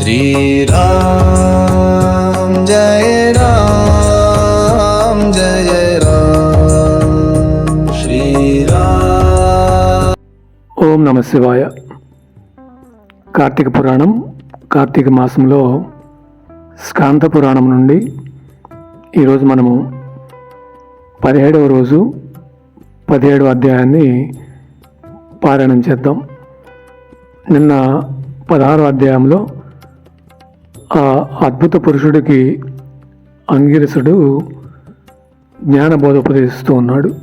श्रीराम जय राम जय राम श्रीराम ఓం నమ శివాయ కార్తీక పురాణం కార్తీక మాసంలో స్కాంత పురాణం నుండి ఈరోజు మనము పదిహేడవ రోజు పదిహేడవ అధ్యాయాన్ని పారాయణం చేద్దాం నిన్న పదహారవ అధ్యాయంలో ఆ అద్భుత పురుషుడికి అంగిరసుడు జ్ఞానబోధ ఉపదేశిస్తూ ఉన్నాడు.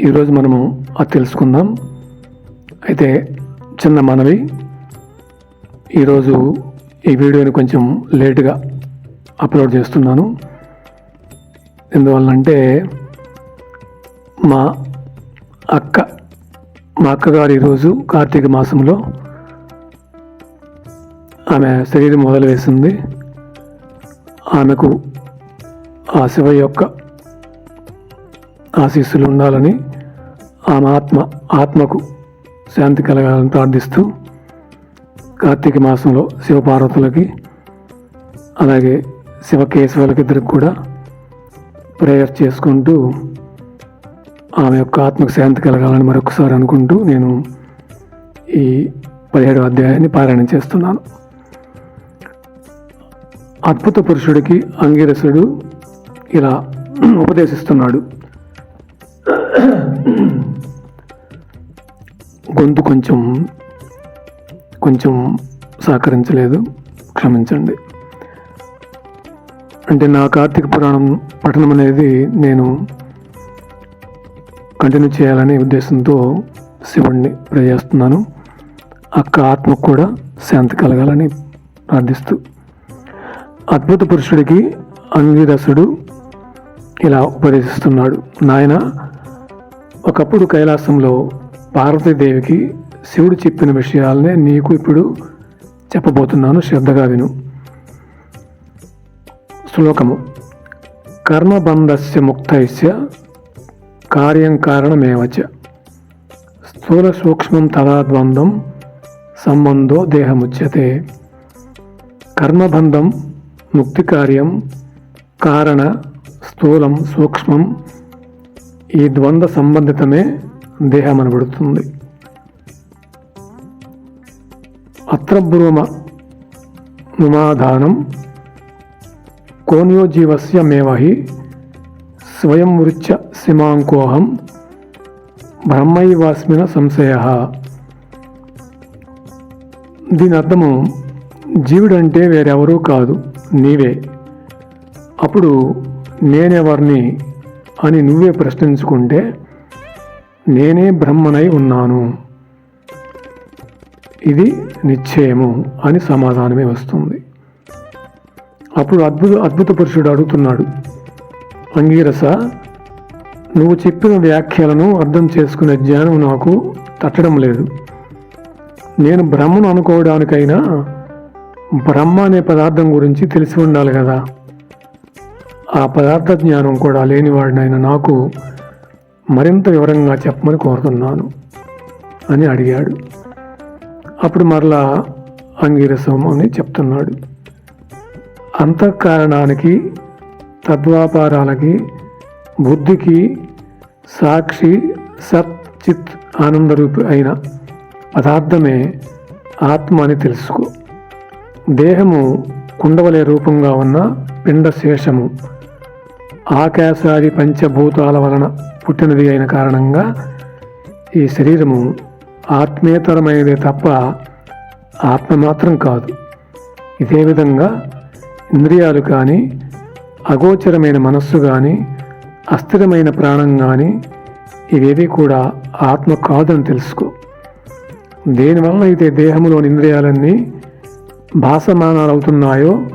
ఈరోజు మనము అది తెలుసుకుందాం. అయితే చిన్న మనవి ఈరోజు ఈ వీడియోని కొంచెం లేటుగా అప్లోడ్ చేస్తున్నాను. ఎందువల్లంటే మా అక్క మా అక్కగారు ఈరోజు కార్తీక మాసంలో ఆమె శరీరం మొదలు వేసింది ఆమెకు ఆ శివ యొక్క ఆశీస్సులు ఉండాలని ఆమె ఆత్మ ఆత్మకు శాంతి కలగాలని ప్రార్థిస్తూ కార్తీక మాసంలో శివపార్వతులకి అలాగే శివకేశవులకి ఇద్దరికి కూడా ప్రేయర్ చేసుకుంటూ ఆమె యొక్క ఆత్మకు శాంతి కలగాలని మరొకసారి అనుకుంటూ నేను ఈ పదిహేడవ అధ్యాయాన్ని పారాయణం చేస్తున్నాను. అద్భుత పురుషుడికి అంగిరసుడు ఇలా ఉపదేశిస్తున్నాడు. గొంతు కొంచెం కొంచెం సహకరించలేదు. క్షమించండి. అంటే నా కార్తీక పురాణం పఠనం అనేది నేను కంటిన్యూ చేయాలనే ఉద్దేశంతో శివుణ్ణి ప్రే చేస్తున్నాను అక్క ఆత్మకు కూడా శాంతి కలగాలని ప్రార్థిస్తూ అద్భుత పురుషుడికి అంగిరసుడు ఇలా ఉపదేశిస్తున్నాడు. నాయన ఒకప్పుడు కైలాసంలో పార్వతీదేవికి శివుడు చెప్పిన విషయాలనే నీకు ఇప్పుడు చెప్పబోతున్నాను. శ్రద్ధగా విను. శ్లోకము. కర్మబంధస్య ముక్తైస్య కార్యం కారణమేవచ? స్థూల సూక్ష్మం తదాద్వందం సంబంధో దేహముచ్యతే. కర్మబంధం ముక్తి కార్యం కారణ స్థూలం సూక్ష్మం ఈ ద్వంద్వ సంబంధితమే దేహం అనబడుతుంది అత్రబ్రూమ నుమాధానం కోన్యోజీవస్య మేవహి స్వయం వృత్య సిమాంకోహం బ్రహ్మైవాస్మిన సంశయ. దీని అర్థము జీవుడంటే వేరెవరూ కాదు. నీవే. అప్పుడు నేనెవరిని అని నువ్వే ప్రశ్నించుకుంటే నేనే బ్రహ్మనై ఉన్నాను. ఇది నిశ్చయము అని సమాధానమే వస్తుంది. అప్పుడు అద్భుత అద్భుత పురుషుడు అడుగుతున్నాడు అంగీరస నువ్వు చెప్పిన వ్యాఖ్యలను అర్థం చేసుకునే జ్ఞానం నాకు తట్టడం లేదు. నేను బ్రహ్మను అనుకోవడానికైనా బ్రహ్మ అనే పదార్థం గురించి తెలిసి ఉండాలి కదా. ఆ పదార్థ జ్ఞానం కూడా లేనివాడినైన నాకు మరింత వివరంగా చెప్పమని కోరుతున్నాను అని అడిగాడు. అప్పుడు మరలా అంగీరసం అని చెప్తున్నాడు. అంతఃకారణానికి తద్వాపారాలకి బుద్ధికి సాక్షి సత్ చిత్ ఆనందరూపి అయిన పదార్థమే ఆత్మ అని తెలుసుకో. దేహము కుండవలే రూపంగా ఉన్న పిండ శేషము ఆకాశాది పంచభూతాల వలన పుట్టినది అయిన కారణంగా ఈ శరీరము ఆత్మేతరమైనదే తప్ప ఆత్మ మాత్రం కాదు. ఇదే విధంగా ఇంద్రియాలు కానీ అగోచరమైన మనస్సు కానీ అస్థిరమైన ప్రాణం కానీ ఇవేవి కూడా ఆత్మ కాదని తెలుసుకో. దేనివల్ల అయితే దేహంలోని ఇంద్రియాలన్నీ భాసమానాలవుతున్నాయో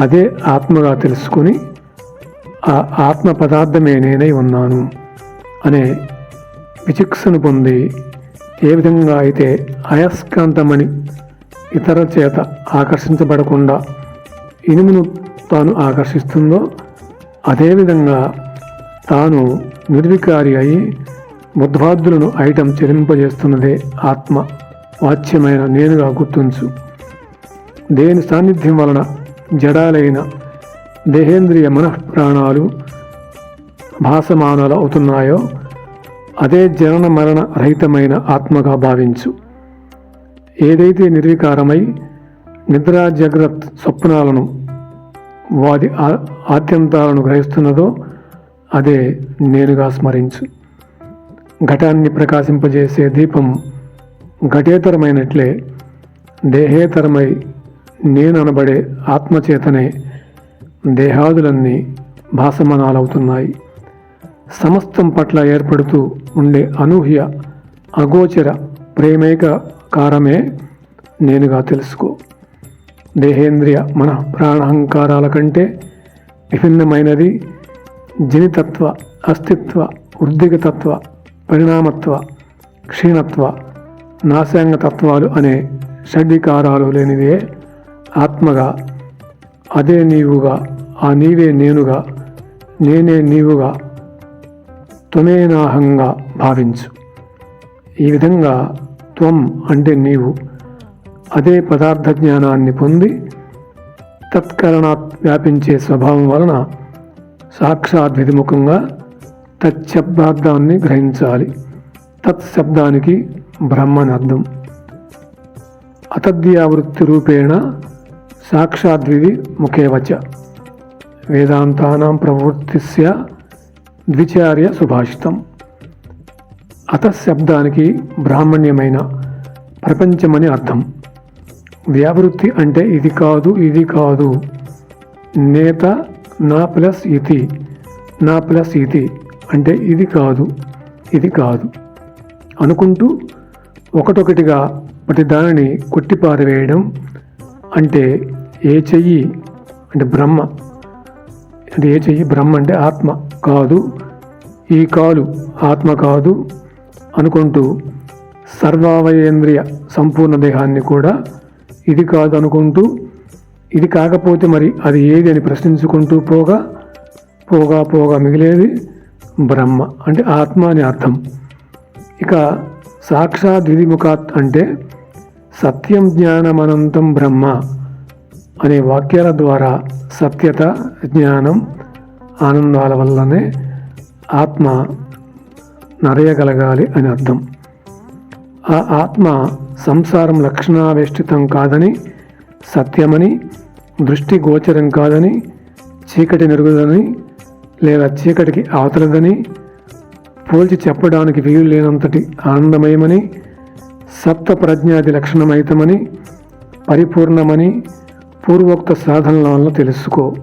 అదే ఆత్మగా తెలుసుకుని ఆ ఆత్మ పదార్థమే నేనై ఉన్నాను అనే విచిక్సను పొంది ఏ విధంగా అయితే అయస్కాంతమని ఇతర చేత ఆకర్షించబడకుండా ఇనుమును తాను ఆకర్షిస్తుందో అదేవిధంగా తాను నిర్వికారి అయి బుద్ధ్వాదులను ఐటం చెలింపజేస్తున్నదే ఆత్మ వాచ్యమైన నేనుగా గుర్తుంచు. దేని సాన్నిధ్యం వలన జడాలైన దేహేంద్రియ మనఃప్రాణాలు భాసమానాలు అవుతున్నాయో అదే జనన మరణ రహితమైన ఆత్మగా భావించు. ఏదైతే నిర్వికారమై నిద్రా జగ్రత్ స్వప్నాలను వాది ఆద్యంతాలను గ్రహిస్తున్నదో అదే నేనుగా స్మరించు. ఘటాన్ని ప్రకాశింపజేసే దీపం ఘటేతరమైనట్లే దేహేతరమై నేను అనబడే ఆత్మచేతనే దేహాదులన్నీ భాసమనాలవుతున్నాయి. సమస్తం పట్ల ఏర్పడుతూ ఉండే అనూహ్య అగోచర ప్రేమేక కారమే నేనుగా తెలుసుకో. దేహేంద్రియ మన ప్రాణహంకారాల కంటే విభిన్నమైనది జనితత్వ అస్తిత్వ ఉద్దిగతత్వ పరిణామత్వ క్షీణత్వ నాశాంగ తత్వాలు అనే షడ్వికారాలు లేనిదే ఆత్మగా అదే నీవుగా ఆ నీవే నేనుగా నేనే నీవుగా త్వమేనాహంగా భావించు. ఈ విధంగా త్వం అంటే నీవు. అదే పదార్థ జ్ఞానాన్ని పొంది తత్కరణాత్ వ్యాపించే స్వభావం వలన సాక్షాత్ విధిముఖంగా తత్శబ్దార్థాన్ని గ్రహించాలి. తత్ శబ్దానికి బ్రహ్మని అర్థం అతద్యావృత్తి రూపేణ సాక్షాద్విధి ముఖేవచ వేదాంతానాం ప్రవృత్తిస్య ద్విచార్య సుభాషితం. అత శబ్దానికి బ్రాహ్మణ్యమైన ప్రపంచమని అర్థం. వ్యావృత్తి అంటే ఇది కాదు ఇది కాదు. నేత నా ప్లస్ ఇతి నా ప్లస్ ఇతి అంటే ఇది కాదు ఇది కాదు. అనుకుంటూ ఒకటొకటిగా ప్రతి దానిని కొట్టిపారవేయడం అంటే ఏ చెయ్యి అంటే బ్రహ్మ. అంటే ఏ చెయ్యి బ్రహ్మ అంటే ఆత్మ కాదు. ఈ కాలు ఆత్మ కాదు అనుకుంటూ సర్వావయేంద్రియ సంపూర్ణ దేహాన్ని కూడా ఇది కాదు అనుకుంటూ ఇది కాకపోతే మరి అది ఏది అని ప్రశ్నించుకుంటూ పోగా పోగా పోగా మిగిలేది బ్రహ్మ అంటే ఆత్మ అని అర్థం. ఇక సాక్షాత్ విధిముఖాత్ అంటే సత్యం జ్ఞానమనంతం బ్రహ్మ అనే వాక్యాల ద్వారా సత్యత జ్ఞానం ఆనందాల వల్లనే ఆత్మ నరయగలగాలి అని అర్థం. ఆ ఆత్మ సంసారం లక్షణావేష్టితం కాదని సత్యమని దృష్టి గోచరం కాదని చీకటి నెరుగుదని లేదా చీకటికి అవతలదని పోల్చి చెప్పడానికి వీలు లేనంతటి ఆనందమయమని సప్త ప్రజ్ఞాది లక్షణమైతమని పరిపూర్ణమని పూర్వోక్త సాధనల వల్ల తెలుసుకో.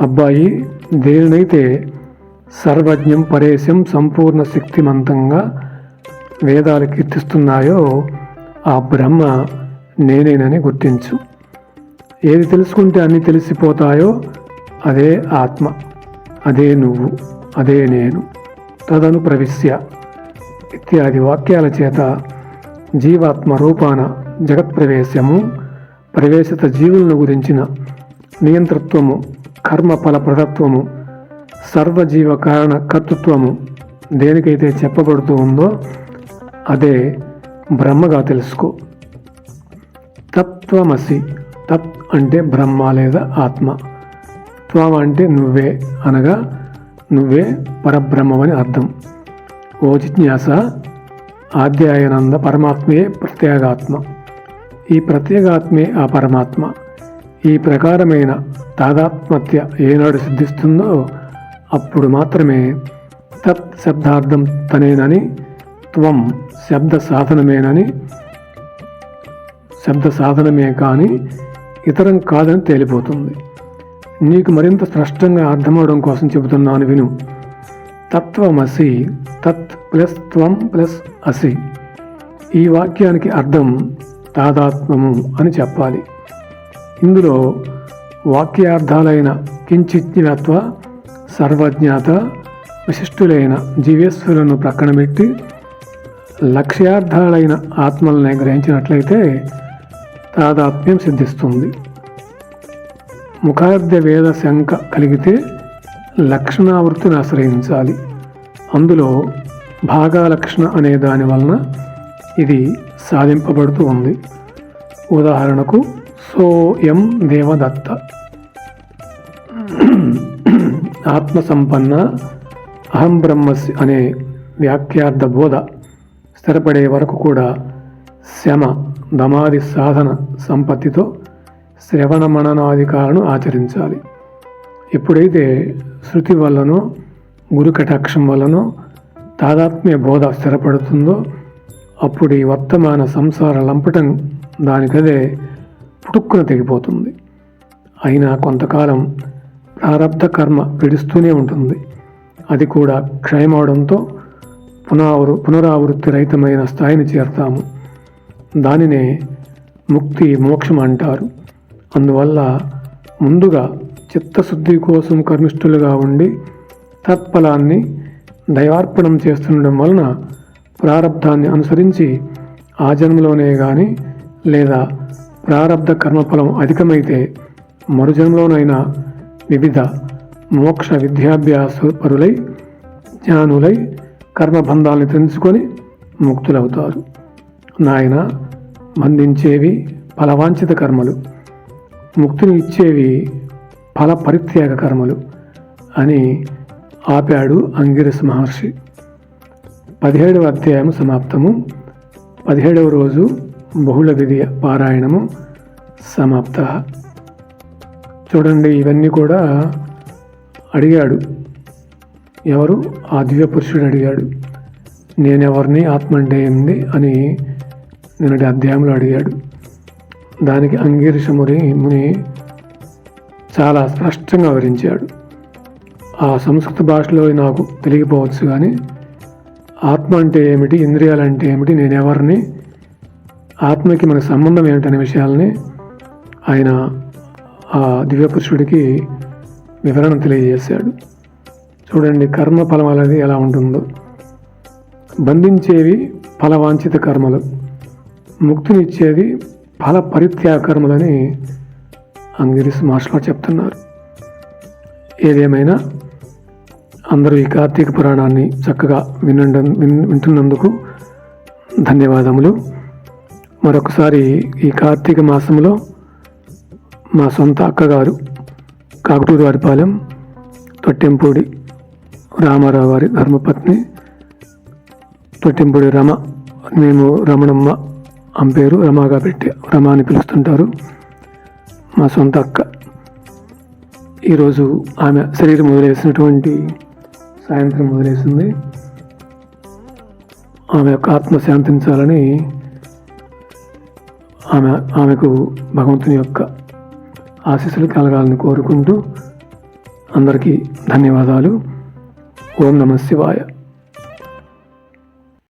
అబ్బాయి దేనినైతే సర్వజ్ఞం పరేశం సంపూర్ణ శక్తిమంతంగా వేదాలు కీర్తిస్తున్నాయో ఆ బ్రహ్మ నేనేనని గుర్తించు. ఏది తెలుసుకుంటే అన్నీ తెలిసిపోతాయో అదే ఆత్మ. అదే నువ్వు అదే నేను. తదను ప్రవిశ్య ఇత్యాది వాక్యాల చేత జీవాత్మ రూపాన జగత్ప్రవేశము ప్రవేశిత జీవులను గురించిన నియంతృత్వము కర్మ ఫలప్రదత్వము సర్వజీవ కారణ కర్తృత్వము దేనికైతే చెప్పబడుతూ ఉందో అదే బ్రహ్మగా తెలుసుకో. తత్వమసి తత్ అంటే బ్రహ్మ లేదా ఆత్మ. త్వం అంటే నువ్వే అనగా నువ్వే పరబ్రహ్మమని అర్థం. ఓ జిజ్ఞాస ఆధ్యాయనంద పరమాత్మయే ప్రత్యేగాత్మ. ఈ ప్రత్యేగాత్మే ఆ పరమాత్మ. ఈ ప్రకారమైన తాదాత్మత్య ఏనాడు సిద్ధిస్తుందో అప్పుడు మాత్రమే తత్ శబ్దార్థం తనేనని త్వం శబ్ద సాధనమేనని శబ్ద సాధనమే కానీ ఇతరం కాదని తేలిపోతుంది. నీకు మరింత స్పష్టంగా అర్థమవడం కోసం చెబుతున్నాను విను. తత్వమసి తత్ ప్లస్ త్వం ప్లస్ అసి. ఈ వాక్యానికి అర్థం తాదాత్మము అని చెప్పాలి. ఇందులో వాక్యార్థాలైన కించిజ్ఞత్వ సర్వజ్ఞాత విశిష్టులైన జీవేశ్వరులను ప్రక్కన పెట్టి లక్ష్యార్థాలైన ఆత్మల్ని గ్రహించినట్లయితే తాదాత్మ్యం సిద్ధిస్తుంది. ముఖార్థ వేద శంక కలిగితే లక్షణావృత్తిని ఆశ్రయించాలి. అందులో భాగాలక్షణ అనే దాని వలన ఇది సాధింపబడుతూ ఉంది. ఉదాహరణకు సోయం దేవదత్త. ఆత్మసంపన్న అహం బ్రహ్మస్ అనే వ్యాఖ్యార్థ బోధ స్థిరపడే వరకు కూడా శమ దమాది సాధన సంపత్తితో శ్రవణ మననాధికాలను ఆచరించాలి. ఎప్పుడైతే శృతి వల్లనో గురు కటాక్షం వల్లనో తాదాత్మ్య బోధ స్థిరపడుతుందో అప్పుడు ఈ వర్తమాన సంసార లంపటం దానికదే పుటుక్కున తెగిపోతుంది. అయినా కొంతకాలం ప్రారంధ కర్మ పిడుస్తూనే ఉంటుంది. అది కూడా క్షయమవడంతో పునరావృ పునరావృత్తి రహితమైన స్థాయిని చేరతాము. దానినే ముక్తి మోక్షం అంటారు. అందువల్ల ముందుగా చిత్తశుద్ధి కోసం కర్మిష్ఠులుగా ఉండి తత్ఫలాన్ని దైవార్పణం చేస్తుండడం వలన ప్రారంధాన్ని అనుసరించి ఆ జన్మలోనే కానీ లేదా ప్రారంధ కర్మఫలం అధికమైతే మరుజన్మలోనైనా వివిధ మోక్ష విద్యాభ్యాస పరులై జ్ఞానులై కర్మబంధాలను తెలుసుకొని ముక్తులవుతారు. నాయన బంధించేవి ఫలవాంఛిత కర్మలు. ముక్తిని ఇచ్చేవి ఫల పరిత్యాగ కర్మలు అని ఆపాడు అంగిరస్ మహర్షి. పదిహేడవ అధ్యాయం సమాప్తము. పదిహేడవ రోజు బహుళ విధి పారాయణము సమాప్త. చూడండి ఇవన్నీ కూడా అడిగాడు. ఎవరు? ఆ పురుషుడు అడిగాడు. నేనెవరిని ఆత్మ అంటే ఏంది అని నిన్నటి అధ్యాయంలో అడిగాడు. దానికి అంగీరషముని ముని చాలా స్పష్టంగా వివరించాడు. ఆ సంస్కృత భాషలో నాకు తెలియకపోవచ్చు కానీ ఆత్మ అంటే ఏమిటి ఇంద్రియాలు అంటే ఏమిటి నేను ఎవరిని ఆత్మకి మన సంబంధం ఏమిటనే విషయాల్ని ఆయన ఆ దివ్యపురుషుడికి వివరణ తెలియజేశాడు. చూడండి కర్మ ఫలం అనేది ఎలా ఉంటుందో. బంధించేవి ఫలవాంఛిత కర్మలు ముక్తినిచ్చేది ఫల పరిత్యాగ కర్మలని అంగిరిస్ మాస్టర్ చెప్తున్నారు. ఏదేమైనా అందరూ ఈ కార్తీక పురాణాన్ని చక్కగా వినండ విన్- వింటున్నందుకు ధన్యవాదములు. మరొకసారి ఈ కార్తీక మాసంలో మా సొంత అక్కగారు కాకుటూరు వారిపాలెం తొట్టెంపూడి రామారావు గారి ధర్మపత్ని తొట్టెంపూడి రమ మేము రమణమ్మ అంపేరు రమాగా పెట్టి రమ అని పిలుస్తుంటారు. మా సొంత అక్క. ఈరోజు ఆమె శరీరం వదిలేసినటువంటి సాయంత్రం వదిలేసింది. ఆమె యొక్క ఆత్మ శాంతించాలని ఆమె ఆమెకు భగవంతుని యొక్క ఆశీస్సులు కలగాలని కోరుకుంటూ అందరికీ ధన్యవాదాలు. ఓం నమ శివాయ.